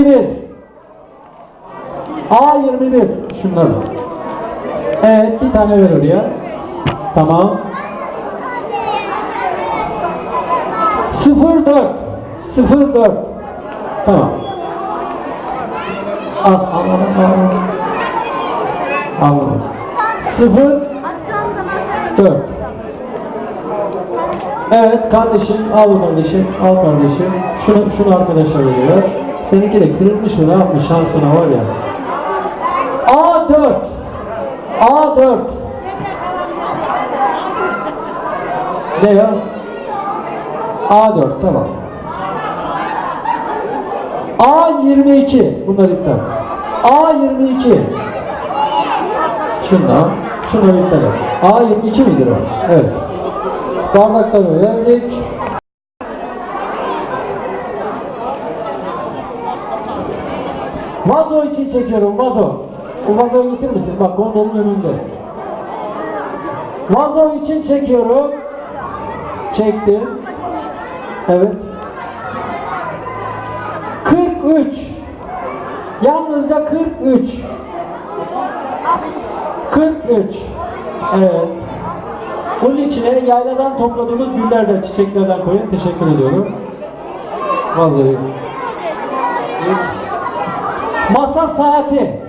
21 A21 şunlar. Evet bir tane ver oraya. Tamam. 04 04 Tamam. Al al al al. Anladım. 0 4 Evet kardeşim al kardeşim al kardeşim. Şunu şunu arkadaşa veriyor. Seninki de kırılmış mı ne yapmış şansına var ya. A4 A4 Ne ya? A4 tamam. A22 bunlar iptal. A22 Şundan şunları iptal et. A22 midir o? Evet. Bardakları verdik. İçin çekiyorum vazo. O vazoyu getirir misin? Bak gondolun önünde. Vazo için çekiyorum. Çektim. Evet. 43. Yalnızca 43. 43. Evet. Bunun içine yayladan topladığımız güllerden, çiçeklerden koyun. Teşekkür ediyorum. Vazoyu. Masa saati.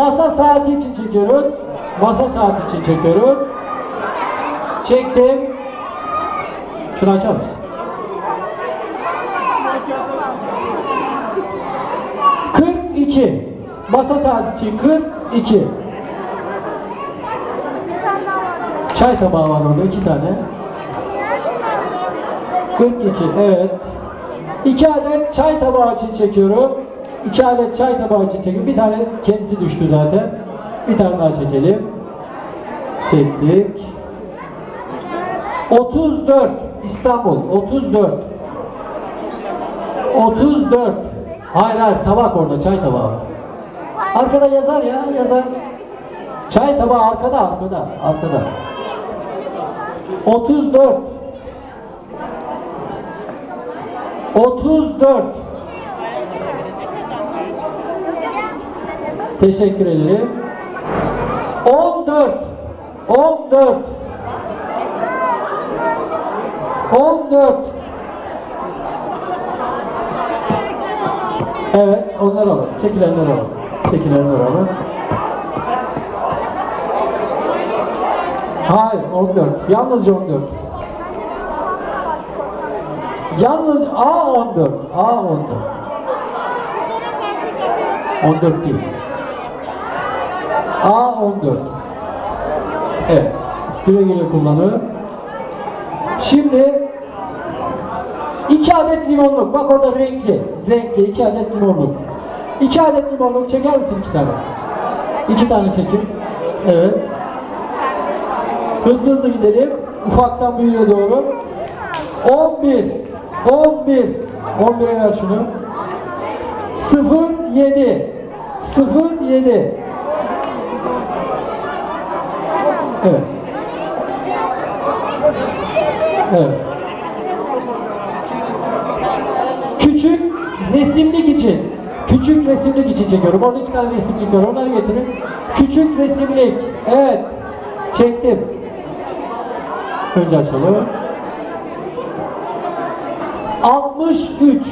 Masa saati için çekiyoruz. Masa saati için çekiyoruz. Çektim. Şunu açar mısın? İki. Masa saati için kırk iki. Çay tabağı var orada iki tane. 42 evet. İki adet çay tabağı için çekiyorum. İki adet çay tabağı çekiyorum. Bir tane kendisi düştü zaten. Bir tane daha çekelim. Çektik. 34 İstanbul 34 34 Hayır hayır tabak orada çay tabağı. Arkada yazar ya yazar. Çay tabağı arkada arkada arkada. 34 34 Teşekkür ederim. 14 14 14 Evet, onları alın. Çekilenleri alın. Çekilenleri alın. Hayır, 14. Yalnızca 14. Yalnız A14. A14. 14 değil. A14. Evet. Güle güle kullanın. Şimdi iki adet limonluk. Bak orada renkli. Renkli iki adet limonluk. İki adet limonluk çeker misin iki tane? İki tane çekin. Evet. Hızlı hızlı gidelim. Ufaktan büyüğe doğru. 11 11 11'e ver şunu. 0 7 0 7 Evet. Evet. Küçük resimlik için küçük resimlik için çekiyorum. Orada iki tane resimlik var. Onları getirin. Küçük resimlik. Evet. Çektim. Önce açalım. 63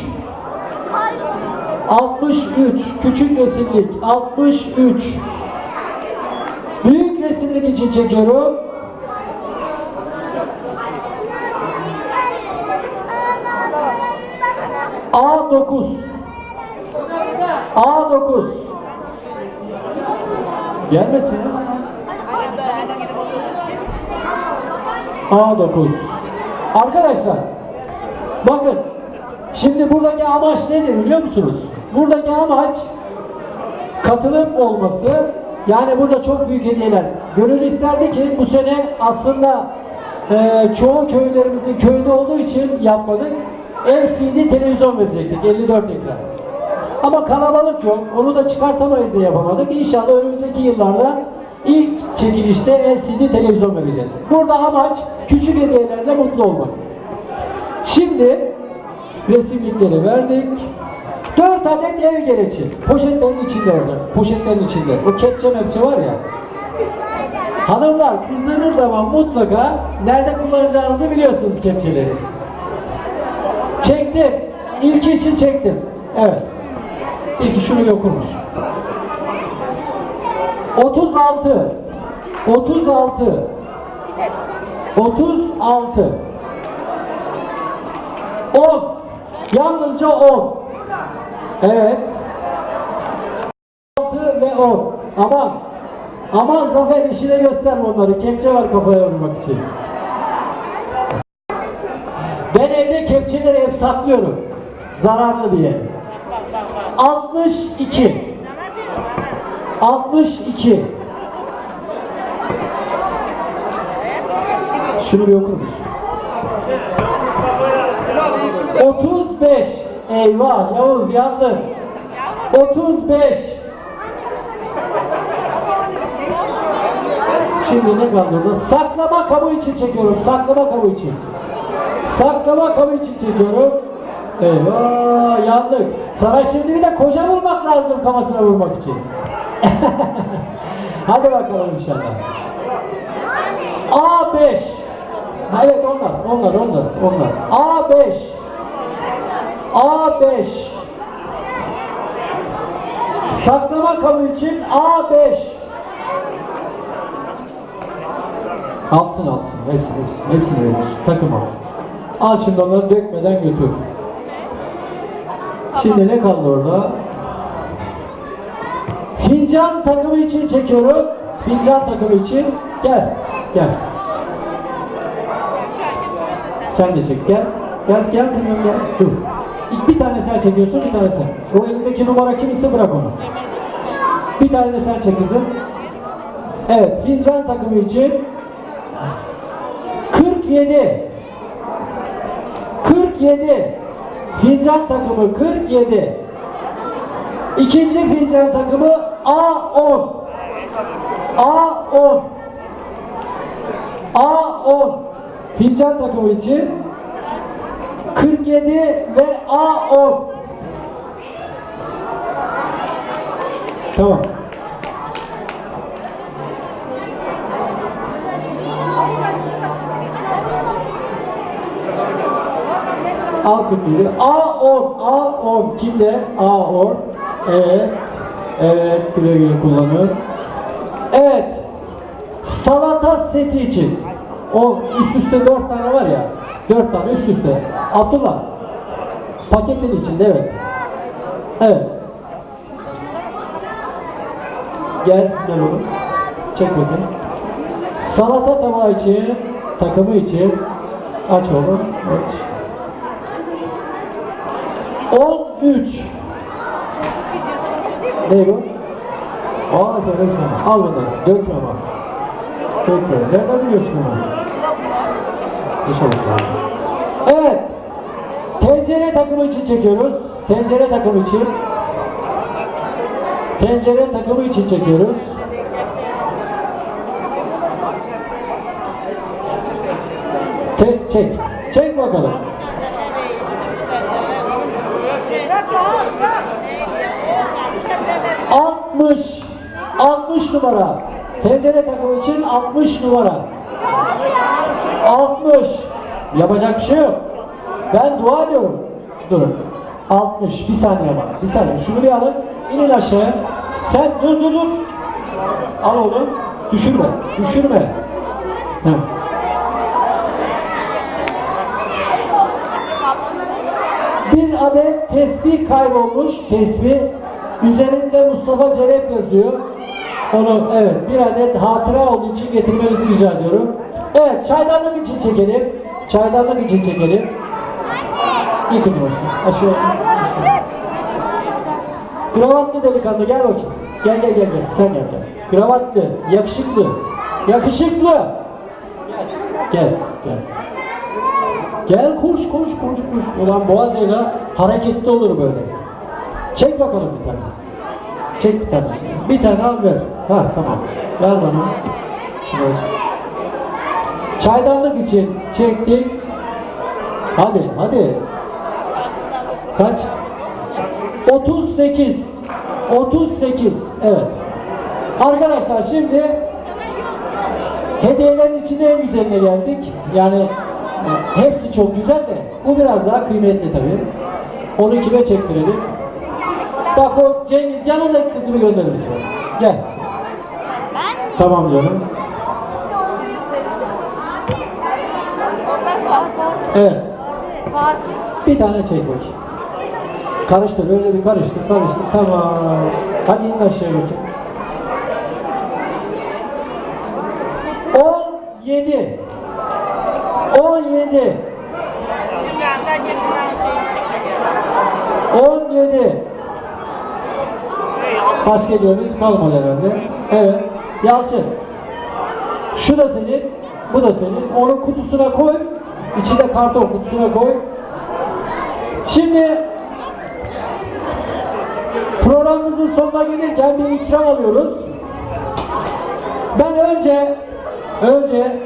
63 küçük resimlik 63 büyük resimlik için çekiyorum A9 A9 gelmesin. A9 Arkadaşlar bakın şimdi buradaki amaç nedir biliyor musunuz? Buradaki amaç katılım olması yani burada çok büyük hediyeler. Gönül isterdi ki bu sene aslında e, çoğu köylerimizin köyde olduğu için yapmadık. LCD televizyon verecektik 54 ekran. Ama kalabalık yok. Onu da çıkartamayız diye yapamadık. İnşallah önümüzdeki yıllarda ilk çekilişte LCD televizyon vereceğiz. Burada amaç küçük hediyelerle mutlu olmak. Şimdi resimlikleri verdik. 4 4 adet ev gereci. Poşetlerin içinde olacak. Poşetlerin içinde. O kepçe mepçe var ya. Hanımlar kızdığınız zaman mutlaka nerede kullanacağınızı biliyorsunuz kepçeleri. Çektim. İlki için çektim. Evet. İlki şunu okur musun? 36 36 36 10 Yalnızca 10 Evet. 6 ve 10 Aman. Aman Zafer işine gösterme onları. Kepçe var kafaya vurmak için. Ben evde kepçeleri hep saklıyorum. Zararlı diye. 62 62 Şunu bir okur musun? 35 Eyvah Yavuz yandın 35 Şimdi ne kaldı? Saklama kabı için çekiyorum. Saklama kabı için. Saklama kabı için çekiyorum. Eyvah yandık. Sana şimdi bir de koca bulmak lazım kafasına vurmak için. Hadi bakalım inşallah. A5 Ha, Evet onlar, onlar, onlar, onlar. A5 A5 Saklama kabı için A5 Alsın alsın. Hepsini hepsini. Hepsini veriyorsun. Takım al. Al şimdi onları dökmeden götür. Şimdi ne kaldı orada? Fincan takımı için çekiyorum. Fincan takımı için. Gel. Gel. Sen de çek. Gel. Gel gel kızım gel. Dur. Bir tane sen çekiyorsun, bir tane sen. O elindeki numara kim ise bırak onu. Bir tane de sen çek kızım. Evet, fincan takımı için 47 47 Fincan takımı 47 İkinci fincan takımı A10 A10 A10 Fincan takımı için 47 ve A10 Tamam. A 41. A10. A10. Kimde? A10. Evet. Evet. Güle güle kullanıyor. Evet. Salata seti için. O üst üste dört tane var ya. Dört tane üst üste. Abdullah. Paketin içinde evet. Evet. Gel, gel oğlum. Çek bakayım. Salata tabağı için, takımı için. Aç oğlum, aç. 13 Ne bu? Aa sana. Al bunu. Dökme ama. Dökme. Nereden biliyorsun bunu? İnşallah. Evet. Tencere takımı için çekiyoruz. Tencere takımı için. Tencere takımı için çekiyoruz. Te çek. Çek bakalım. Altmış. 60 numara. Tencere takımı için 60 numara. 60. Yapacak bir şey yok. Ben dua ediyorum. Durun. 60. Bir saniye bak. Bir saniye. Şunu bir alın. İnin aşağıya. Sen dur dur dur. Al onu. Düşürme. Düşürme. Heh. Bir adet tesbih kaybolmuş. Tesbih. Üzerinde Mustafa Celep yazıyor. Onu evet bir adet hatıra olduğu için getirmenizi rica ediyorum. Evet çaydanlık için çekelim. Çaydanlık için çekelim. İyi kızım olsun. Aşağı. Kravatlı delikanlı gel bakayım. Gel gel gel gel. Sen gel gel. Kravatlı, yakışıklı. Yakışıklı. Gel gel. Gel koş koş koş koş. Ulan boğazıyla hareketli olur böyle. Çek bakalım bir tane. Çek bir tane. Bir tane al ver. Ha tamam. Ver bana. Şuraya. Çaydanlık için çektik. Hadi hadi. Kaç? 38 38 evet. Arkadaşlar şimdi hediyelerin içinde en güzeline geldik. Yani e, hepsi çok güzel de bu biraz daha kıymetli tabii. Onu kime çektirelim? Bak o Cengiz yanındaki kızımı gönderir misin? Gel. Tamam diyorum. Evet. Bir tane çek bakayım. Karıştır, öyle bir karıştır, karıştır. Tamam. Hadi in aşağıya bakayım. 17 17 17 Başka hediyemiz kalmadı herhalde. Evet. Yalçın. Şu da senin, bu da senin. Onu kutusuna koy. İçinde karton kutusuna koy. Şimdi programımızın sonuna gelirken bir ikram alıyoruz. Ben önce önce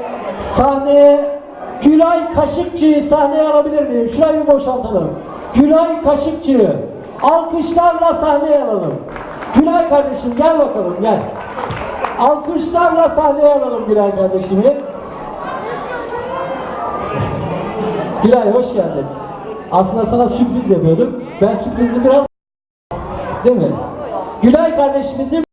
sahneye Gülay Kaşıkçı'yı sahneye alabilir miyim? Şurayı bir boşaltalım. Gülay Kaşıkçı'yı alkışlarla sahneye alalım. Gülay kardeşim gel bakalım gel. Alkışlarla sahneye alalım Gülay kardeşimi. Gülay hoş geldin. Aslında sana sürpriz yapıyordum. Ben sürprizi biraz Değil mi? Gülay kardeşimizin